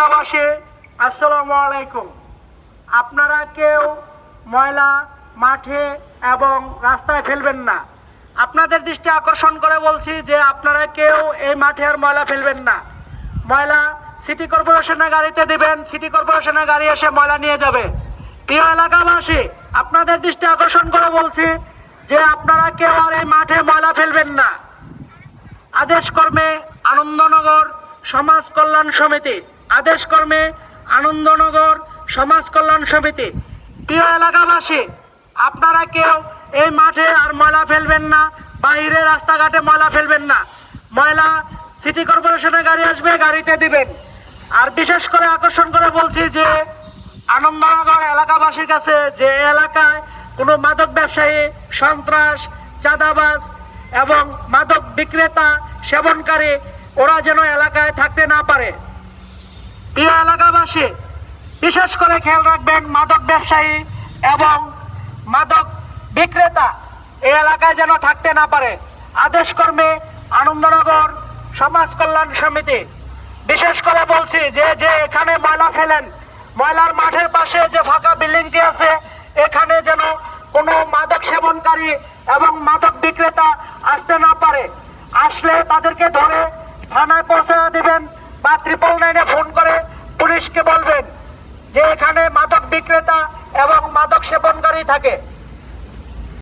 এলাকাবাসী আসসালামু আলাইকুম। আপনারা কেউ ময়লা, মাঠে এবং রাস্তায় ফেলবেন না। আপনাদের দৃষ্টি আকর্ষণ করে বলছি যে আপনারা কেউ এই মাঠে আর ময়লা ফেলবেন না। ময়লা সিটি কর্পোরেশনের গাড়িতে দিবেন, সিটি কর্পোরেশনের গাড়ি এসে ময়লা নিয়ে যাবে। প্রিয় এলাকাবাসী, আপনাদের দৃষ্টি আকর্ষণ করে বলছি যে আপনারা কেউ আর এই মাঠে ময়লা ফেলবেন না। আদেশ কর্মে আনন্দনগর সমাজ কল্যাণ সমিতি আদেশ কর্মে আনন্দনগর সমাজ কল্যাণ সমিতি। প্রিয় এলাকাবাসী, আপনারা কেউ এই মাঠে আর ময়লা ফেলবেন না, বাইরে রাস্তাঘাটে ময়লা ফেলবেন না। ময়লা সিটি কর্পোরেশনের গাড়ি আসবে, গাড়িতে দিবেন। আর বিশেষ করে আকর্ষণ করে বলছি যে, আনন্দনগর এলাকাবাসীর কাছে যে এলাকায় কোনো মাদক ব্যবসায়ী, সন্ত্রাস, চাঁদাবাজ এবং মাদক বিক্রেতা, সেবনকারী, ওরা যেন এলাকায় থাকতে না পারে। প্রিয় এলাকাবাসী, বিশেষ করে খেয়াল রাখবেন মাদক ব্যবসায়ী এবং মাদক বিক্রেতা এই এলাকায় যেন থাকতে না পারে। আদেশ কর্মে আনন্দনগর সমাজ কল্যাণ সমিতি। বিশেষ করে বলছি যে যে এখানে ময়লা ফেলেন, ময়লার মাঠের পাশে যে ফাঁকা বিল্ডিংটি আছে, এখানে যেন কোনো মাদক সেবনকারী এবং মাদক বিক্রেতা আসতে না পারে। আসলে তাদেরকে ধরে থানায় পৌঁছে দিবেন বা ট্রিপল নাইনে ফোন পুলিশকে বলবেন যে এখানে মাদক বিক্রেতা এবং মাদক সেবনকারী থাকে।